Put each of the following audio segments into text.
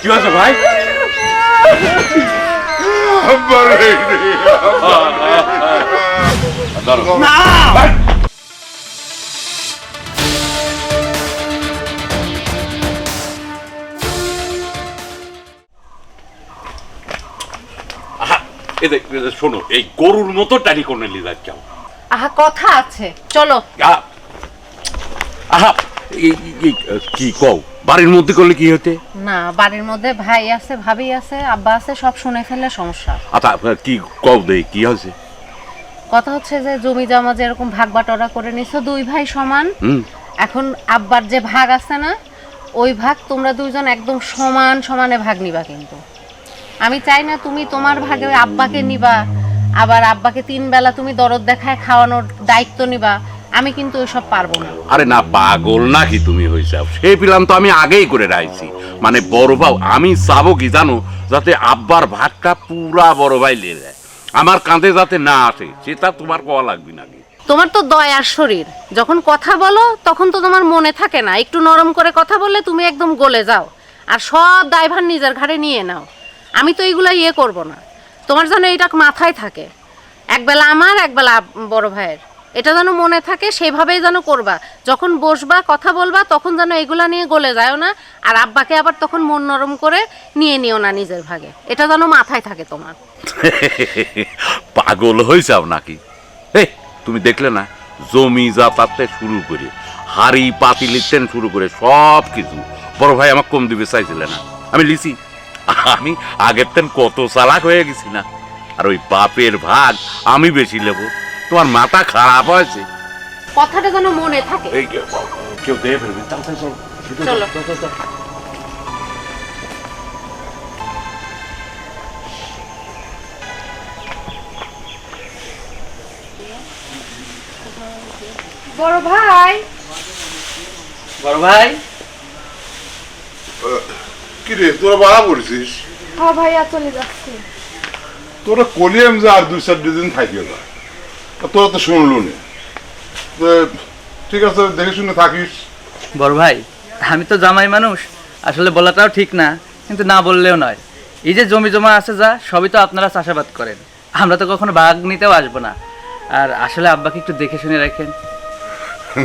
কি হয়েছে ভাই দেখ, শোনো এই গরুর মতো টানি করে নিয়ে যাও আহা কথা আছে। চলো। আহা, কি কও? বাড়ির মধ্যে করলে কি হতে না বাড়ির মধ্যে ভাই আছে ভাবি আছে আব্বা আছে সব শুনে ফেললে সমস্যা। আচ্ছা কি কও দেই কি হয়েছে কথা হচ্ছে যে জমি জমা যেরকম ভাগ বাটোয়ারা করে নিছো দুই ভাই সমান। এখন আব্বার যে ভাগ আছে না ওই ভাগ তোমরা দুইজন একদম সমান সমানে ভাগ নিবা কিন্তু। আমি চাই না তুমি তোমার ভাগে আব্বাকে নিবা। আবার আব্বাকে তিন বেলা তুমি দরদ দেখায় খাওয়ানোর দায়িত্ব নিবা আমি কিন্তু ওইসব পারব না। আরে না পাগল নাকি তুমি হয়েছে সেই প্ল্যান তো আমি আগেই করে রাখছি মানে বড় ভাও আমি চাবো কি জানো? যাতে আব্বার ভাগটা পুরা বড় ভাই লে যায় আমার কাঁধে যাতে না আসে সেটা তোমার কওয়া লাগবে না তোমার তো দয়ার শরীর। যখন কথা বলো তখন তো তোমার মনে থাকে না। একটু নরম করে কথা বললে তুমি একদম গলে যাও। আর সব দায়ভার নিজের ঘাড়ে নিয়ে নাও। আমি তো এইগুলো ইয়ে করব না। তোমার যেন এটা মাথায় থাকে। একবেলা আমার একবেলা বড় ভাইয়ের। এটা যেন মনে থাকে, সেভাবেই যেন করবা। যখন বসবা, কথা বলবা, তখন যেন এগুলা নিয়ে গলে যাও না, আর আব্বাকে আবার তখন মন নরম করে নিয়ে নিও না নিজের ভাগে। এটা যেন মাথায় থাকে তোমার। পাগল হয়ে হয়েছাও নাকি? তুমি দেখলে না, জমি যাতাতে শুরু করে, হাড়ি, পাতি লিখতেন শুরু করে সব কিছু বড় ভাই আমার কম দিবে, চাইছিলে না। আমি লিছি। আমি আগের তেন কত চালাক হয়ে গেছি না। আর ওই বাপের ভাগ আমি বেশি নেব তোমার মাথা খারাপ হয়েছে। কথাটা যেন মনে থাকে। কেউ। চলো। বড় ভাই। বড় ভাই? কি রে তোরা বাড়া পড়েছিস? হ্যাঁ ভাইয়া চলে যাচ্ছে। তোরা কলিয়াম যে আর দুই চার দিন যা তা তোরা তো শুনলু না। ঠিক আছে দেখে শুনে থাকিস। বড় ভাই আমি তো জামাই মানুষ আসলে বলাটাও ঠিক না কিন্তু না বললেও নয়। এই যে জমি জমা আছে যা সবই তো আপনারা চাষাবাদ করেন। আমরা তো কখনো ভাগ নিতেও আসব না। আর আসলে আব্বাকে একটু দেখে শুনে রাখেন।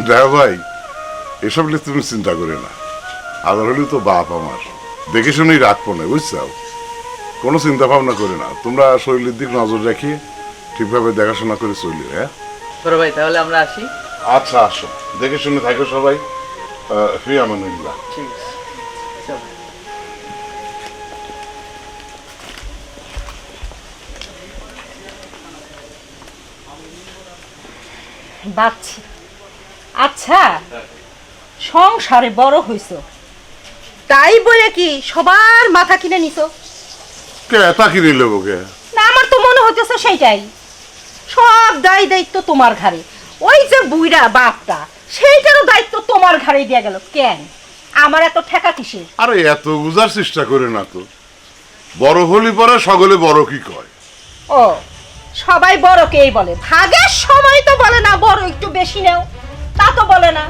দেখ ভাই এসব নিয়ে তুমি চিন্তা করে না। আদর হলেও তো বাপ আমার। দেখে শুনেই রাখব না বুঝছাও? কোনো চিন্তা ভাবনা করে না। তোমরা শরীরের দিক নজর রাখিয়ে ঠিকভাবে দেখাশোনা করে চলি হ্যাঁ? বড় ভাই তাহলে আমরা আসি? আচ্ছা আসো। দেখে শুনে থাকো সবাই। ফ্রি আমানুল্লাহ ঠিক আছে। বাচ্চা আচ্ছা সংসারে বড় হইছ। তাই বলে কি সবার মাথা কিনে নিছ? কে তা কি নিল ওকে না আমার তো মনে হইতেছে সেইটাই। সব দায় দায়িত্ব তোমার ঘাড়ে। ওই যে বুইরা বাপটা সেইটারও দায়িত্ব তোমার ঘাড়ে দিয়া গেল। কেন? আমার এত ঠেকা কিসের? আরে এত বুঝার চেষ্টা করে না তো। বড় হলি পরে সকলে বড় কি কয়? ও সবাই বড়কেই বলে? ভাগের সময় তো বলে না বড় একটু বেশি নেও। তা তো বলে না।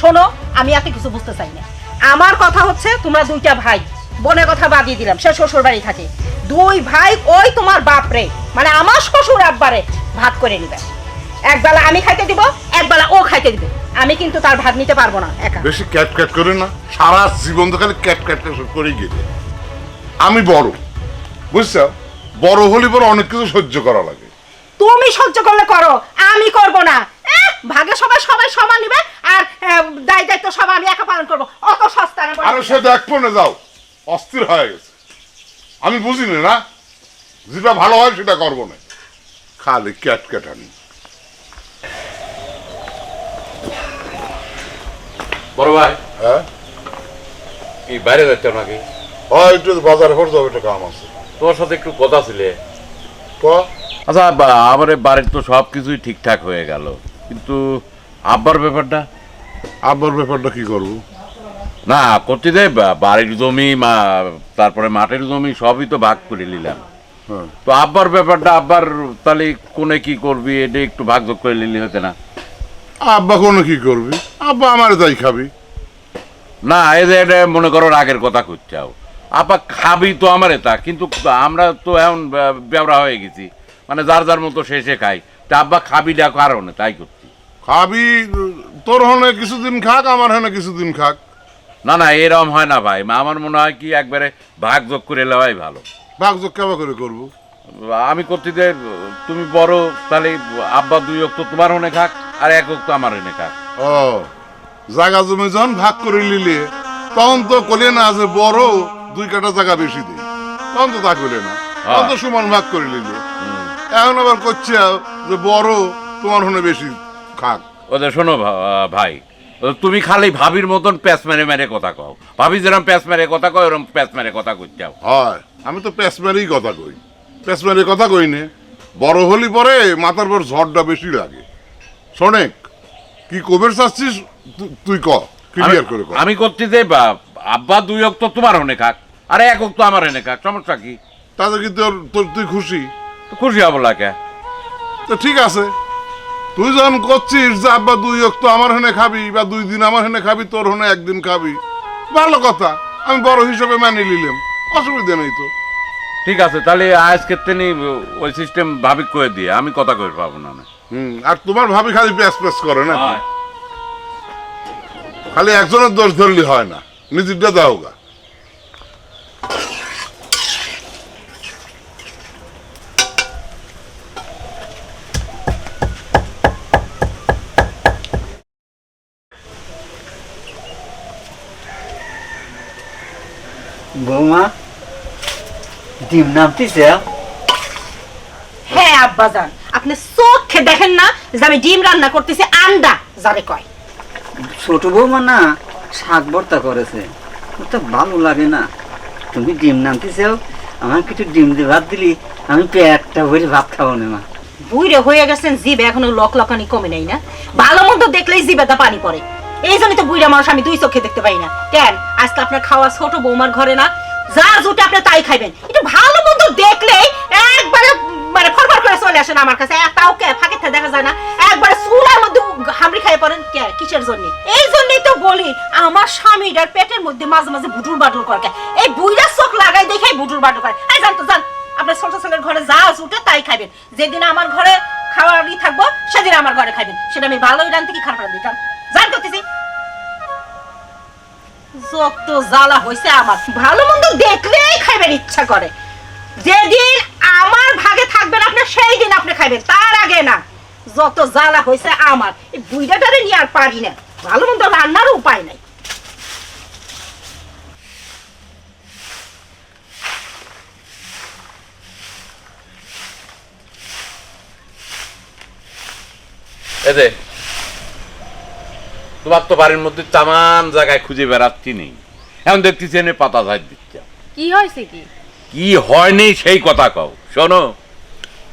শোনো আমি এত কিছু বুঝতে চাই না। আমার কথা হচ্ছে তোমরা দুইটা ভাই। বোনের কথা বাদিয়ে দিলাম সে শ্বশুর বাড়ি থাকে। দুই ভাই ওই তোমার বাপরে মানে আমার শ্বশুর আব্বারে ভাত করে নিবে। একবেলা আমি খাইতে দিব একবেলা ও খাইতে দিবে। আমি কিন্তু তার ভাত নিতে পারব না একা। বেশি ক্যাট ক্যাট করে না সারা জীবন তো খালি ক্যাট ক্যাট করে গেলে। আমি বড় বুঝছ? বড় হলি পরে অনেক কিছু সহ্য করা লাগে। তুমি সহ্য করলে করো আমি করব না। ভাগে সবাই সবাই সমান নিবে আর দায় দায়িত্ব সব আমি একা পালন করব। অত সস্তা না। আরে সে দেখব না যাও অস্থির হয়ে গেছে। আমি বুঝি না যেটা ভালো হয় সেটা করব না। খালি ক্যাট ক্যাটানি। বড় ভাই হ্যাঁ? এই বাইরে যাচ্ছে নাকি? হয় একটু বাজারে খরচ হবে একটা কাম আছে। তোমার সাথে একটু কথা ছিলে। ক? আচ্ছা বা- আমার বাড়ির তো সব কিছুই ঠিকঠাক হয়ে গেল। কিন্তু আব্বার ব্যাপারটা? আব্বার ব্যাপারটা কি করব? না করতে দে বা- বাড়ির জমি মা তারপরে মাঠের জমি সবই তো ভাগ করে নিলাম। হ্যাঁ। তো আব্বার ব্যাপারটা আব্বার তাহলে কোনে কি করবি এটা একটু ভাগ যোগ করে নিলি হতে না? আব্বা কোনো কি করবি? আব্বা আমার তাই খাবি। না এই যে এটা মনে করো রাগের কথা করছাও আপা খাবি তো আমার তা কিন্তু আমরা তো এখন বেবরা হয়ে গেছি। মানে যার যার মতো শেষে খাই তা আব্বা খাবি খাবিটা কারণে তাই করছি। খাবি তোর হনে কিছুদিন খাক আমার হনে কিছুদিন খাক। না না এরম হয় না ভাই। আমার মনে হয় কি একবারে ভাগ যোগ করে নেওয়াই ভালো। ভাগ ভাগযোগ কেমন করে করব? আমি করতে যে তুমি বড় তাহলে আব্বা দুই অক্ত তোমার হনে খাক আর এক অক্ত আমার হনে খাক। ও জায়গা জমি যখন ভাগ করে নিলে তখন তো কলে না যে বড় দুই কাটা জায়গা বেশি দেই। তখন তো তা করলে না। তখন তো সমান ভাগ করে নিলে। এখন আবার করছে যে বড় তোমার হনে বেশি খাক। ওদের শোনো ভাই। তুমি খালি ভাবির মতন প্যাঁচ মেরে মেরে কথা কও। ভাবি যেরকম প্যাঁচ মেরে কথা কয় ওরকম প্যাঁচ মেরে কথা করছাও হয়। আমি তো পেসমেরই কথা কই। পেসমেরের কথা কই নে। বড় হলি পরে মাথার পর ঝড়টা বেশি লাগে। শোনেক কি কবের চাচ্ছিস তুই ক ক্লিয়ার করে ক। আমি করছি যে বা- আব্বা দুই অক্ত তোমার হনে খাক আর এক অক্ত আমার হনে খাক সমস্যা কি? তাতে কি তোর তোর তুই খুশি? তো খুশি হব লাগে। তো ঠিক আছে। তুই যখন করছিস যে আব্বা দুই অক্ত আমার হেনে খাবি বা দুই দিন আমার হেনে খাবি তোর হনে একদিন খাবি। ভালো কথা আমি বড় হিসেবে মেনে নিলাম অসুবিধা নেই তো। ঠিক আছে তাহলে আজকে তেনি ওই সিস্টেম ভাবি করে দিয়ে আমি কথা কই পাবো না হুম আর তোমার ভাবি খালি প্যাস প্যাস করে না? খালি একজনের দোষ ধরলে হয় না নিজেরটা দাও গা। বৌমা ডিম নামতিছে হ্যাঁ আব্বাজান আপনি চোখে দেখেন না যে আমি ডিম রান্না করতেছি আন্ডা যারে কয়। ছোট বৌমা না শাক ভর্তা করেছে। ওটা ভালো লাগে না। তুমি ডিম নামতেছেও আমার কিছু ডিম দিয়ে ভাত দিলি আমি পেটটা ভরে ভাত খাব না মা। বুইরে হয়ে গেছেন জিভ এখনও লক লকানি কমে নাই না? ভালো মন্দ দেখলেই জিভেতে পানি পড়ে। এই জন্যই তো বুইরা মানুষ আমি দুই চোখে দেখতে পাই না। কেন? আজকে আপনার খাওয়া ছোট বৌমার ঘরে না যা জুটে আপনি তাই খাইবেন। একটু ভালো মন্দ দেখলেই একবারে মানে ফরফর করে চলে আসেন আমার কাছে। তাও কে? ফাঁকে দেখা যায় না। একবারে চুলার মধ্যে হামড়ি খাই পড়েন। কে? কিসের জন্য? এই জন্যই তো বলি, আমার স্বামীটার পেটের মধ্যে মাঝে মাঝে বুটুর বাটুর করে এই বুইরা চোখ লাগাই দেখে বুটুর বাটুর করে। এই জান তো জান, আপনার ছোট ছেলের ঘরে যা জুটে তাই খাইবেন। যেদিন আমার ঘরে খাওয়ারই থাকব, সেদিন আমার ঘরে খাইবেন। সেটা আমি ভালোই রান্তি কি খারাপ রান্তি জান করতেছি। যত জ্বালা হয়েছে আমার, ভালো মন্দ দেখলেই খাইবেন, ইচ্ছা করে। যেদিন আমার ভাগে থাকবেন আপনি, সেই দিন আপনি খাইবেন, তার আগে না। যত জ্বালা হয়েছে আমার, এই বুইড়াটারে নিয়ে আর পারি না। ভালো মন্দ রান্নার উপায় নাই। এদে তোমার তো বাড়ির মধ্যে তামান জায়গায় খুঁজে বেড়াচ্ছি নেই। এখন দেখতেছি এনে পাতা ঝাড় দিচ্ছে। কি হয়েছে কি? কি হয়নি সেই কথা কও। শোনো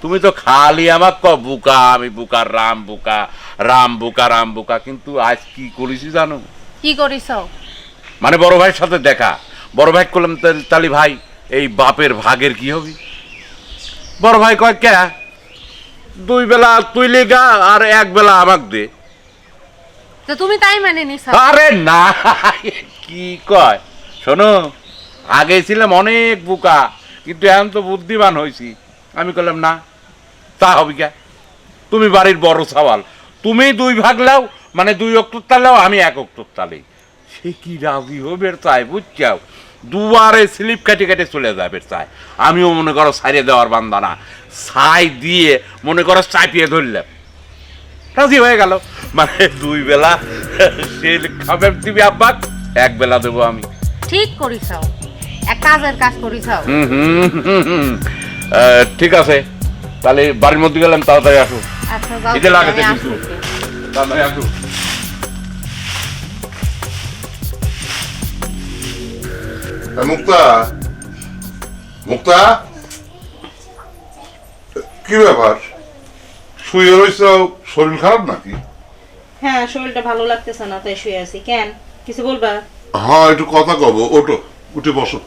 তুমি তো খালি আমার ক বুকা আমি বুকা রাম বুকা রাম বুকা রাম বুকা কিন্তু আজ কি করেছি জানো? কি করিস মানে বড় ভাইয়ের সাথে দেখা। বড় ভাই করলাম "তাহলে- তাহলে ভাই এই বাপের ভাগের কি হবে? বড় ভাই কয় কে? দুই বেলা তুই লেগা আর এক বেলা আমাক দে। তুমি তাই মানে নিস আরে না, কি কয়? শোনো, আগে ছিলাম অনেক বোকা, কিন্তু এখন তো বুদ্ধিমান হয়েছি আমি করলাম না, তা হবে কে? তুমি বাড়ির বড় সওয়াল। তুমি দুই ভাগ লাও মানে দুই অক্টর তালেও আমি এক অক্টর তালে সে কি রাজি হবে চাই, বুঝছাও? দুবারে স্লিপ কেটে কেটে চলে যাবে চাই। আমিও মনে করো সারিয়ে দেওয়ার বান্দানা সাই দিয়ে মনে করো চাপিয়ে ধরলাম। রাজি হয়ে গেল। মানে দুই বেলা সে খাবার দিবি আব্বাক এক বেলা দেবো আমি। ঠিক করিস এক কাজের কাজ করিস ঠিক আছে। তাহলে বাড়ির মধ্যে গেলাম তাড়াতাড়ি আসো। আচ্ছা এতে লাগে কিছু। আসতেছি। তাড়াতাড়ি আসো। মুক্তা। মুক্তা? কি ব্যাপার? শুয়ে রয়েছ শরীর খারাপ নাকি? হ্যাঁ শরীরটা ভালো লাগতেছে না তাই শুয়ে আছি। কেন? কিছু বলবা? হ্যাঁ একটু কথা কব ওটো উঠে বসো।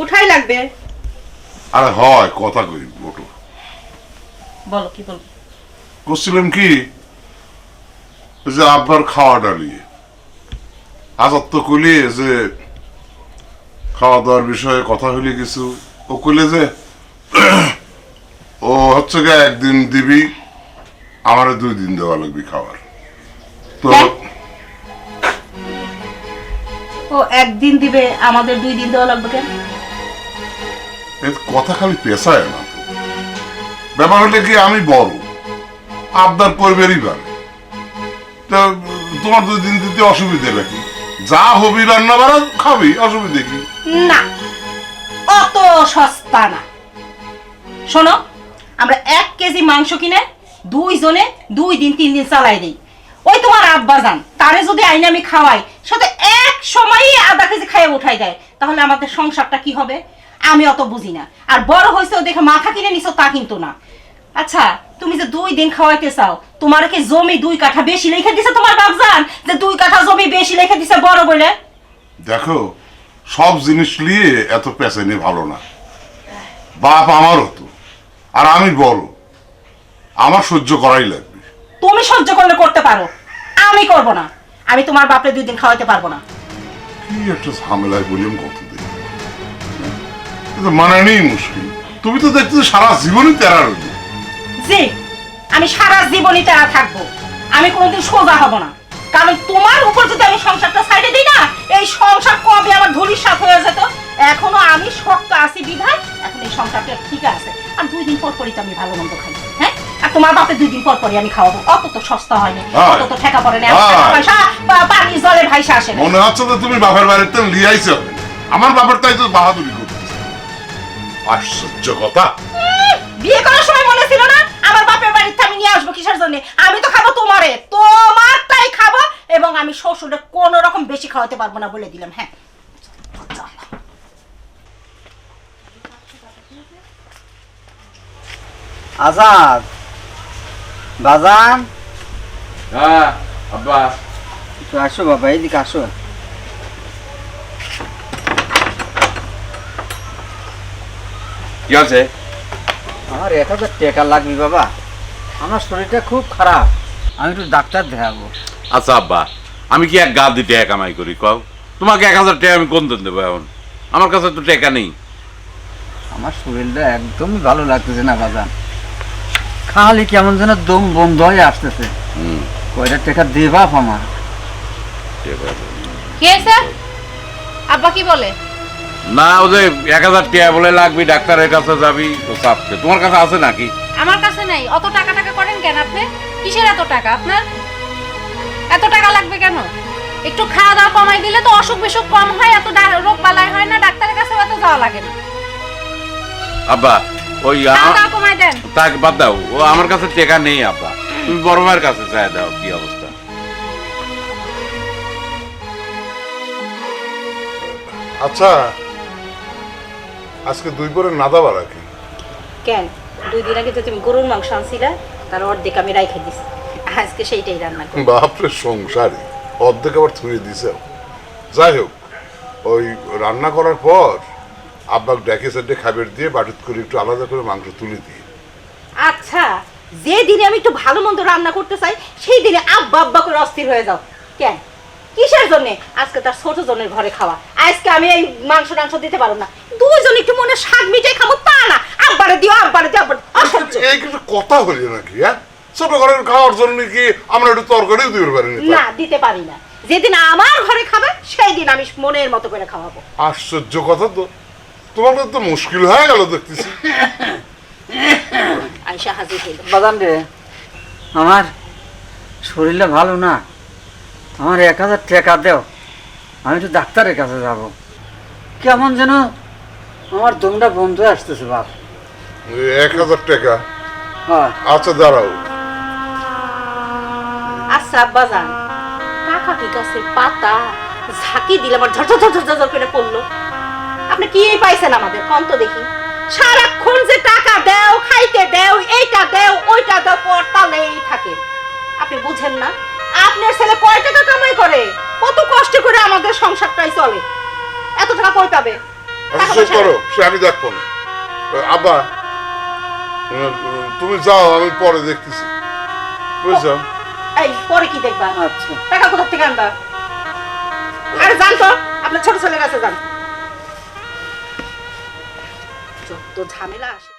উঠাই লাগবে। আরে হয় কথা কই ওটো বলো কি বলব? করছিলাম কি? যে আব্বার খাওয়া ডালিয়ে আজাদ তো কইলে যে খাওয়া দাওয়ার বিষয়ে কথা হইলে কিছু। ও কইলে যে ও হচ্ছে গিয়ে একদিন দিবি। আমারে দুই দিন দেওয়া লাগবে খাবার। তো? ও একদিন দিবে আমাদের দুই দিন দেওয়া লাগবে কেন? এর কথা খালি পেশায় না তো। ব্যাপার হলে কি আমি বড়। আবদার করবেরই পারে তা তোমার দুই দিন দিতে অসুবিধে নাকি? যা হবি রান্না বাড়া খাবি অসুবিধে কি? না অত সস্তা না। শোনো আমরা এক কেজি মাংস কিনে দুই জনে দুই দিন, তিন দিন চালাই দিই। ওই তোমার আব্বা যান, তারে যদি আইনে আমি খাওয়াই, সাথে এক সময়ই আধা কেজি খাইয়ে উঠাই দেয়, তাহলে আমাদের সংসারটা কি হবে? আমি অত বুঝি না। আর বড় হয়েছে ও দেখে মাথা কিনে নিছো, তা কিন্তু না। আচ্ছা তুমি যে দুই দিন খাওয়াইতে চাও, তোমার কি জমি দুই কাঠা বেশি লিখে দিছে তোমার বাপজান? যে দুই কাঠা জমি বেশি লিখে দিছে বড় বলে? দেখো, সব জিনিস নিয়ে এত পেঁচানি ভালো না। বাপ আমার হতো আর আমি বড়। আমার সহ্য করাই লাগবে। তুমি সহ্য করলে করতে পারো। আমি করব না। আমি তোমার বাপরে দুই দিন খাওয়াইতে পারব না। কি একটা ঝামেলায় বললাম কত দিন কিন্তু মানানি মুশকিল। তুমি তো দেখছ সারা জীবনই তেরা রইল। জি আমি সারা জীবনই তারা থাকব। আমি কোনোদিন সোজা হব না। কারণ তোমার উপর যদি আমি সংসারটা সাইডে দিই না এই সংসার কবে আমার ধুলির সাথে হয়ে যেত? এখনও আমি শক্ত আছি বিধায় এখন এই সংসারটা ঠিক আছে। আর দুই দিন পর পরই তো আমি ভালো মন্দ খাই হ্যাঁ? আর তোমার বাপে দুই দিন পর পরই আমি খাওয়াবো। অত তো সস্তা হয়নি। হ্যাঁ। অত তো ঠেকা পড়ে না। পয়সা পানি জলে ভাইসা আসে মনে হচ্ছে যে তুমি বাপের বাড়িতে লিয়াইছো আমার বাপের তাই তো বাহাদুরি করতেছে। আশ্চর্য কথা। বিয়ে করার সময় মনে ছিল না? আমার বাপের বাড়িতে আমি নিয়ে আসব কিসের জন্য? আমি তো খাব তোমারে। তোমারটাই খাব এবং আমি শ্বশুরে কোন রকম বেশি খাওয়াতে পারব না বলে দিলাম। হ্যাঁ। আজাদ। বাজান? হ্যাঁ আব্বা। একটু আসো বাবা এইদিকে আসো। কি আছে আমার এক হাজার টাকা লাগবে বাবা। আমার শরীরটা খুব খারাপ। আমি একটু ডাক্তার দেখাবো। আচ্ছা আব্বা। আমি কি এক গা দিতে এক কামাই করি কও? তোমাকে এক হাজার টাকা আমি কোন দিন দেবো এখন? আমার কাছে তো টাকা নেই। আমার শরীরটা একদমই ভালো লাগতেছে না বাজান। খালি কেমন যেন দম বন্ধ হয়ে আসতেছে। হুম। কয়টা টাকা দে বাপ আমার? ঠিক আছে। কি আব্বা কি বলে? না ও যে এক হাজার টাকা বলে লাগবে ডাক্তারের কাছে যাবি ও চাপছে। তোমার কাছে আছে নাকি? আমার কাছে নাই। অত টাকা টাকা করেন কেন আপনি? কিসের এত টাকা আপনার? এত টাকা লাগবে কেন? একটু খাওয়া দাওয়া কমাই দিলে তো অসুখ বিসুখ কম হয় এত রোগ বালাই হয় না ডাক্তারের কাছে এত যাওয়া লাগে না। আব্বা ওই তাক বাদ দাও। ও আমার কাছে টাকা নেই আব্বা তুমি বড় ভাইয়ের কাছে চাই দাও কি অবস্থা? আচ্ছা আজকে দুই পরে নাদা বাড়া কি? কেন? দুই দিন আগে তো তুমি গরুর মাংস আনছিলা তার অর্ধেক আমি রাইখে দিছি। আজকে সেইটাই রান্না করি বাপরে সংসারে অর্ধেক আবার থুয়ে দিছে। যাই হোক ওই রান্না করার পর আব্বাক ডেকে সেটে খাবার দিয়ে বাটিত করে একটু আলাদা করে মাংস তুলে দিয়ে। আচ্ছা যে দিনে আমি একটু ভালো মন্দ রান্না করতে চাই সেই দিনে আব্বা আব্বা করে অস্থির হয়ে যাও। কেন? কিসের জন্য? আজকে তার ছোট জনের ঘরে খাওয়া। আজকে আমি এই মাংস টাংস দিতে পারব না। দুইজন একটু মনে স্বাদ মিটাই খাব তা না। আব্বারে দিও আব্বারে দিও আব্বার অসহ্য। এই কিছু কথা হইল নাকি হ্যাঁ? ছোট ঘরের খাওয়ার জন্য কি আমরা একটু তরকারিও দিতে পারিনি না দিতে পারি না। যেদিন আমার ঘরে খাবে সেই দিন আমি মনের মতো করে খাওয়াবো। আশ্চর্য কথা তো। তোমাদের তো মুশকিল হয়ে গেল দেখতেছি। আয়সা হাজির হইল। বাজান রে আমার শরীরটা ভালো না। আমার এক হাজার টাকা দেও আমি একটু ডাক্তারের কাছে যাব। কেমন যেন আমার দমটা বন্ধ হয়ে আসতেছে বাপ। এক হাজার টাকা। হ্যাঁ। আচ্ছা দাঁড়াও। আচ্ছা আব্বা যান টাকা কি গাছের পাতা ঝাঁকি দিলে আমার ঝরঝর ঝরঝর করে পড়ল। আপনি কি পাইছেন আমাদের? কম তো দেখি। সারাক্ষণ যে টাকা দেও খাইতে দেও এইটা দেও ওইটা দেও পড়তালেই থাকে। আপনি বুঝেন না? আপনার ছেলে কয় টাকা কামাই করে? কত কষ্ট করে আমাদের সংসারটাই চলে। এত টাকা কই পাবে? আচ্ছা করো সে আমি দেখব না। আব্বা তুমি যাও আমি পরে দেখতেছি। বুঝছ? এই পরে কি দেখবা? টাকা কোথা থেকে আনবা? আরে যান তো আপনার ছোট ছেলের কাছে যান। যত ঝামেলা আসে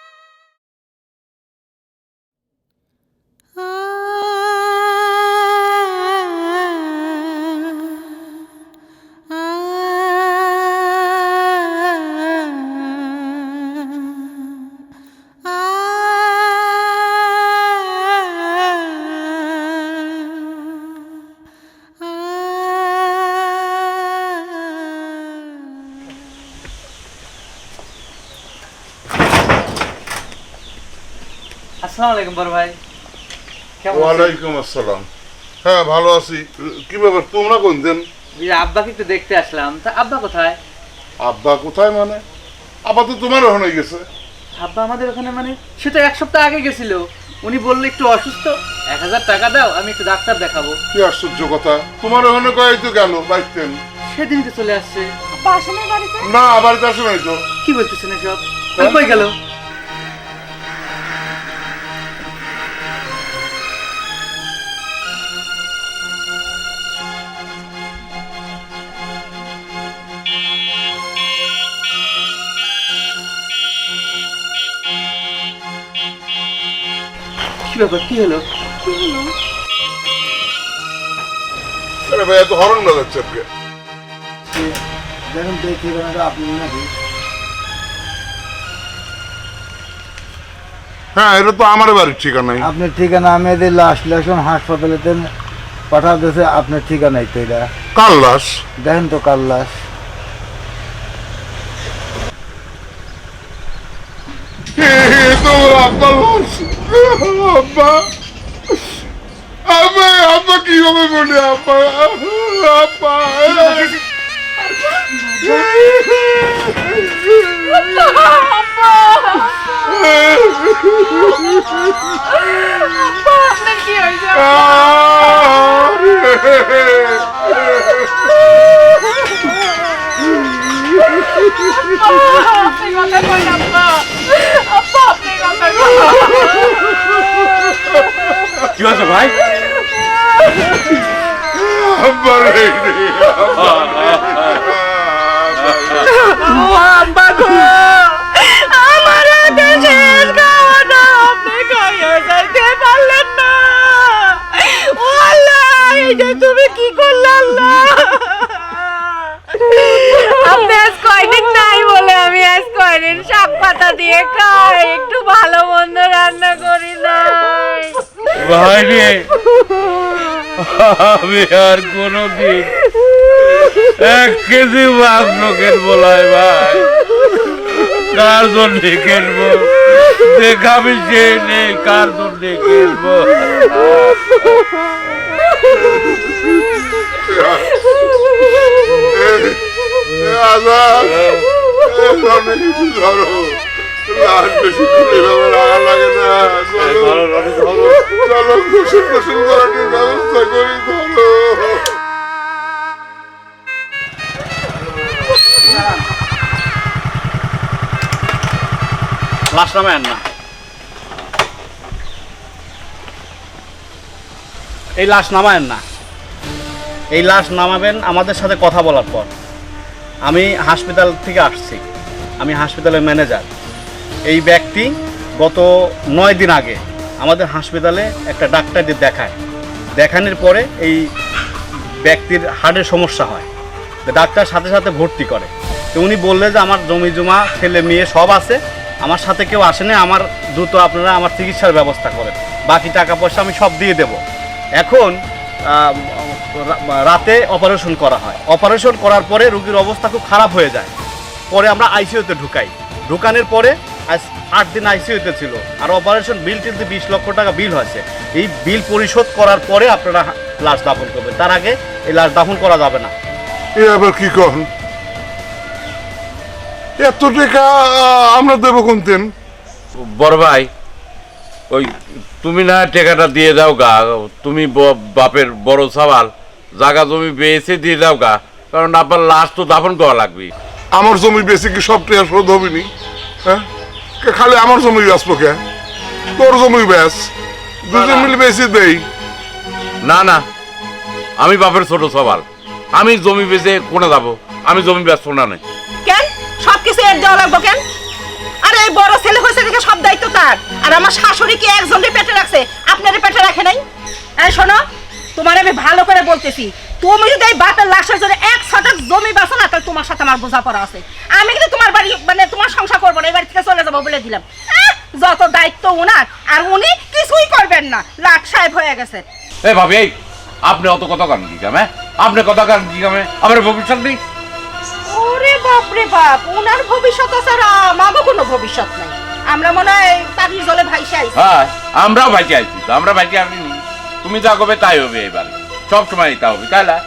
আসসালামু আলাইকুম বড় ভাই। কেমন ওয়ালাইকুম আসসালাম। হ্যাঁ ভালো আছি। কি ব্যাপার তোমরা কোন দিন? আব্বাকে একটু দেখতে আসলাম। তা আব্বা কোথায়? আব্বা কোথায় মানে? আব্বা তো তোমার ওখানে গেছে। আব্বা আমাদের ওখানে মানে সে তো এক সপ্তাহ আগে গেছিল। উনি বললে একটু অসুস্থ। এক হাজার টাকা দাও আমি একটু ডাক্তার দেখাবো। কি আশ্চর্য কথা। তোমার ওখানে কয় তো গেল বাইতেন সেদিন তো চলে আসছে। আব্বা বাড়িতে? না আবার আসে নাই তো। কি বলতেছেন এসব? আর কই গেল? ব্যাপার কি হলো? আরে ভাই এত হরণ বাজাচ্ছে আজকে। দেখুন তো আপনি নাকি হ্যাঁ এটা তো আমার বাড়ির ঠিকানাই। আপনার ঠিকানা আমি এদের লাশ লাশন হাসপাতালেতে পাঠা দিয়েছে আপনার ঠিকানাই তো এটা। কাল লাশ? দেখেন তো কাল লাশ। লাশ? আব্বা আব্বা আব্বা কি হবে বলে আব্বা আব্বা আব্বা। কি হয়েছে ভাই? আব্বা রে আমার হাতে খাওয়াটা আপনি খাইয়ে যাইতে পারলেন না। ও এটা তুমি কি করলে আল্লাহ আপনি আজ কয়দিন নাই বলে আমি আজ কয়দিন শাক পাতা দিয়ে খাই একটু ভালো মন্দ রান্না করি ভাই রে আমি আর কোনোদিন এক কেজি মাছ লোকের বলায় ভাই। কার জন্য কিনবো? দেখাবি সে নেই কার জন্য কিনবো? আজাদ ধরো লাশ বেশি খুলে লাগা লাগে না। চলো চলো গোসল গোসল করার ব্যবস্থা করি ধরো লাশ নামায় না এই লাশ নামায়েন না। এই লাশ নামাবেন আমাদের সাথে কথা বলার পর। আমি হাসপাতাল থেকে আসছি। আমি হাসপাতালের ম্যানেজার এই ব্যক্তি গত নয় দিন আগে আমাদের হাসপাতালে একটা ডাক্তারদের দেখায়। দেখানোর পরে এই ব্যক্তির হার্টের সমস্যা হয়। ডাক্তার সাথে সাথে ভর্তি করে। তো উনি বললে যে, আমার জমি জমা, ছেলে মেয়ে সব আছে। আমার সাথে কেউ আসেনি আমার দ্রুত আপনারা আমার চিকিৎসার ব্যবস্থা করেন। বাকি টাকা পয়সা আমি সব দিয়ে দেব। এখন রাতে অপারেশন করা হয়। অপারেশন করার পরে রোগীর অবস্থা খুব খারাপ হয়ে যায়। পরে আমরা আইসিইউতে ঢুকাই। ঢুকানোর পরে আজ আট দিন আইসিইউতে ছিল। আর অপারেশন বিল কিন্তু বিশ লক্ষ টাকা বিল হয়েছে। এই বিল পরিশোধ করার পরে আপনারা লাশ দাফন করবেন। তার আগে এই লাশ দাফন করা যাবে না। এ আবার কি কন? এত টাকা আমরা দেবো কোনদিন বড় ভাই ওই তুমি না টাকাটা দিয়ে দাও গা। তুমি ব- বাপের বড় সওয়াল। জায়গা জমি বেয়েছে দিয়ে দাও গা। কারণ আপনার লাশ তো দাফন করা লাগবে। আমার জমি বেশি কি সব টাকা শোধ হবিনি? হ্যাঁ? খালি আমার জমি বেচবো কে? তোর জমি বেচ দুজন মিলে বেশি দেই। না না। আমি বাপের ছোট সবার। আমি জমি বেচে কোনে যাব? আমি জমি বেচবো না নাই। কেন? সব কিছু এর দেওয়া লাগবো কেন? আরে এই বড় ছেলে হয়েছে দেখে সব দায়িত্ব তার। আর আমার শাশুড়ি কি একজনের পেটে রাখছে? আপনার পেটে রাখে নাই? এই শোনো তোমার আমি ভালো করে বলতেছি। তুমি যদি এই বাপের লাশের জন্য এক শতক জমি বাঁচো না তাহলে তোমার সাথে আমার বোঝাপড়া আছে। আমি কিন্তু তোমার বাড়ি মানে তোমার সংসার করব না এই বাড়ি থেকে চলে যাব বলে দিলাম। যত দায়িত্ব ওনার আর উনি কিছুই করবেন না। লাট সাহেব হয়ে গেছে। এ ভাবি এই আপনি অত কথা কান কি কামে? আপনি কথা কান কি কামে? আমার ভবিষ্যৎ নেই? ওরে বাপ রে বাপ ওনার ভবিষ্যৎ আছে আর আমারও কোনো ভবিষ্যৎ নাই। আমরা মনে হয় পানির জলে ভাইসে আইছি। হ্যাঁ আমরাও আইছি তো আমরা ভাইকে আসিনি তুমি যা করবে তাই হবে এবারে। সব সময় তা হবে তাই না?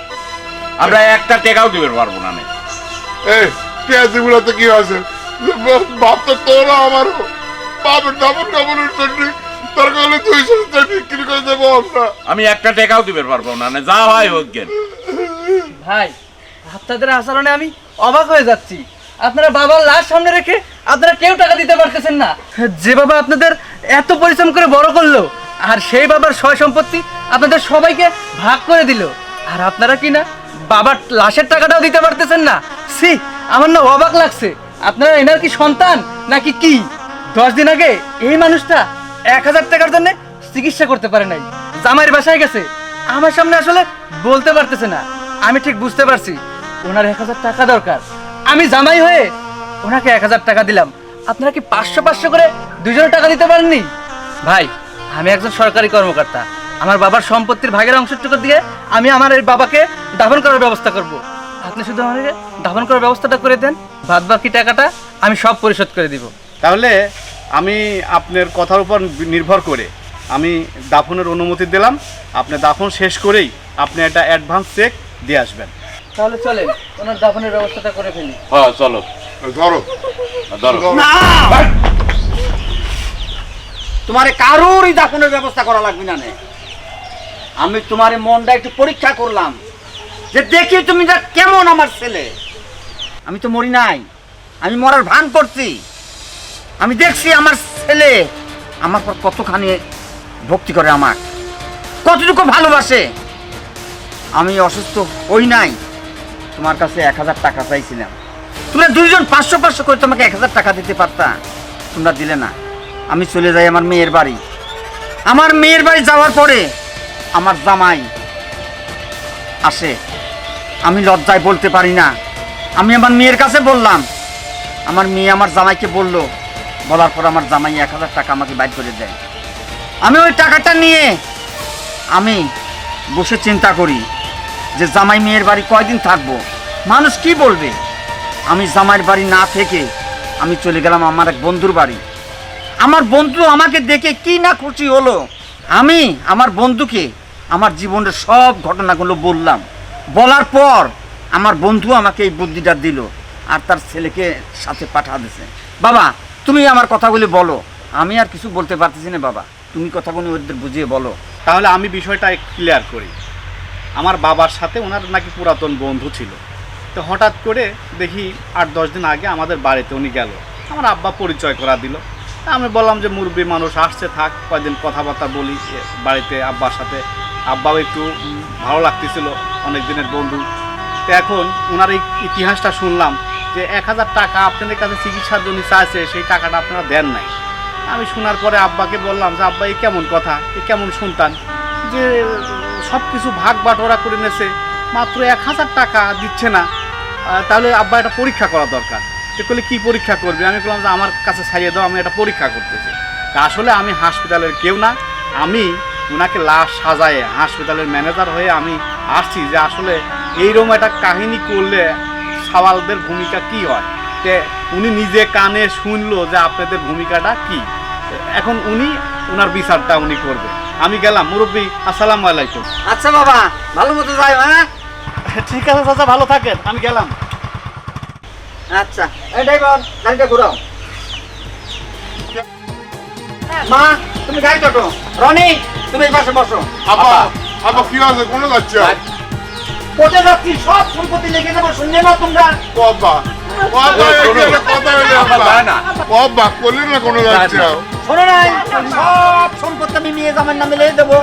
আমরা একটা টেকাও দিবে পারব না। এই পেঁয়াজিগুলোতে কি আছে বাপ তো তোরা আমারও। বাপের ডাবল ডাবলের জন্য তোর কালে দুইশো বিক্রি করে দেবো আমরা। আমি একটা টেকাও দিতে পারব না নে। যা হয় হোক জ্ঞান ভাই আপনাদের আচরণে আমি অবাক হয়ে যাচ্ছি। আপনারা বাবার লাশ সামনে রেখে আপনারা কেউ টাকা দিতে পারতেছেন না। যে বাবা আপনাদের এত পরিশ্রম করে বড় করল আর সেই বাবার সয় সম্পত্তি আপনাদের সবাইকে ভাগ করে দিল। আর আপনারা কি না বাবার লাশের টাকাটাও দিতে পারতেছেন না? সি আমার না অবাক লাগছে। আপনারা এনার কি সন্তান নাকি কি? দশ দিন আগে এই মানুষটা এক হাজার টাকার জন্য চিকিৎসা করতে পারে নাই। জামাইয়ের বাসায় গেছে। আমার সামনে আসলে বলতে পারতেছে না। আমি ঠিক বুঝতে পারছি, ওনার এক হাজার টাকা দরকার। আমি জামাই হয়ে ওনাকে এক হাজার টাকা দিলাম। আপনারা কি পাঁচশো পাঁচশো করে দুজনে টাকা দিতে পারেননি? ভাই, আমি একজন সরকারি কর্মকর্তা। আমার বাবার সম্পত্তির ভাগের অংশটুকুর দিকে আমি আমার এই বাবাকে দাফন করার ব্যবস্থা করব। আপনি শুধু আমাকে দাফন করার ব্যবস্থাটা করে দেন বাদ বাকি টাকাটা আমি সব পরিশোধ করে দিব। তাহলে আমি আপনার কথার উপর নির্ভর করে আমি দাফনের অনুমতি দিলাম। আপনি দাফন শেষ করেই আপনি একটা অ্যাডভান্স চেক দিয়ে আসবেন। তাহলে চলেন ওনার দাফনের ব্যবস্থাটা করে ফেলি। হ্যাঁ চলো। ধরো। ধরো। তোমার কারোরই দাফনের ব্যবস্থা করা লাগবে না নে। আমি তোমার মনটা একটু পরীক্ষা করলাম যে দেখি তুমি যা কেমন আমার ছেলে। আমি তো মরি নাই, আমি মরার ভান করছি। আমি দেখছি আমার ছেলে আমার পর কতখানি ভক্তি করে আমার কতটুকু ভালোবাসে। আমি অসুস্থ হই নাই, তোমার কাছে এক হাজার টাকা চাইছিলাম। তোমরা দুইজন পাঁচশো পাঁচশো করে তোমাকে এক হাজার টাকা দিতে পারতা, তোমরা দিলে না। আমি চলে যাই আমার মেয়ের বাড়ি। আমার মেয়ের বাড়ি যাওয়ার পরে আমার জামাই আসে আমি লজ্জায় বলতে পারি না। আমি আমার মেয়ের কাছে বললাম। আমার মেয়ে আমার জামাইকে বলল, বলার পর আমার জামাই এক হাজার টাকা আমাকে বাইর করে দেয়। আমি ওই টাকাটা নিয়ে আমি বসে চিন্তা করি যে জামাই মেয়ের বাড়ি কয়দিন থাকব। মানুষ কি বলবে? আমি জামাইয়ের বাড়ি না থেকে আমি চলে গেলাম আমার এক বন্ধুর বাড়ি। আমার বন্ধু আমাকে দেখে কি না খুশি হলো। আমি আমার বন্ধুকে আমার জীবনের সব ঘটনাগুলো বললাম। বলার পর আমার বন্ধু আমাকে এই বুদ্ধিটা দিল আর তার ছেলেকে সাথে পাঠা দিছে। বাবা, তুমি আমার কথাগুলি বলো। আমি আর কিছু বলতে পারতেছি না বাবা। তুমি কথাগুলি ওদের বুঝিয়ে বলো। তাহলে আমি বিষয়টা ক্লিয়ার করি। আমার বাবার সাথে ওনার নাকি পুরাতন বন্ধু ছিল। তো হঠাৎ করে দেখি আট দশ দিন আগে আমাদের বাড়িতে উনি গেল। আমার আব্বা পরিচয় করা দিল। আমি বললাম যে, মুরব্বী মানুষ আসছে, থাক, কয়দিন কথাবার্তা বলি বাড়িতে আব্বার সাথে। আব্বাও একটু ভালো লাগতেছিল অনেক দিনের বন্ধু। তো এখন ওনার এই ইতিহাসটা শুনলাম যে এক হাজার টাকা আপনাদের কাছে চিকিৎসার জন্য চাইছে, সেই টাকাটা আপনারা দেন নাই। আমি শোনার পরে আব্বাকে বললাম যে, আব্বা এই কেমন কথা? এ কেমন শুনতান যে সব কিছু ভাগ বাটোয়ারা করে নেছে, মাত্র এক হাজার টাকা দিচ্ছে না। তাহলে আব্বা এটা পরীক্ষা করা দরকার। তো করলে কী পরীক্ষা করবে? আমি বললাম যে, আমার কাছে ছাইয়ে দাও, আমি এটা পরীক্ষা করতেছি। আসলে আমি হাসপাতালের কেউ না, আমি ওনাকে লাশ সাজায়ে হাসপাতালের ম্যানেজার হয়ে আমি আসছি যে আসলে এইরকম একটা কাহিনী করলে সওয়ালদের ভূমিকা কি হয়? তে উনি নিজে কানে শুনলো যে আপনাদের ভূমিকাটা কি? এখন উনি ওনার বিচারটা উনি করবে। আমি গেলাম। মুরব্বী আসসালামু আলাইকুম। আচ্ছা বাবা ভালো মতো যাই হ্যাঁ? ঠিক আছে চাচা ভালো থাকেন। আমি গেলাম। আচ্ছা। এই ড্রাইভার গাড়িটা ঘুরাও। মা তুমি গাড়ি চটো। রনি তুমি এই পাশে বসো। আব্বা আব্বা কি আছে কোনো যাচ্ছে? কোটে যাচ্ছি সব সম্পত্তি লেগে যাব শুনলে না তোমরা? বাবা না। না সব সম্পত্তি আমি নিয়ে জামার নামে লিখে দেবো।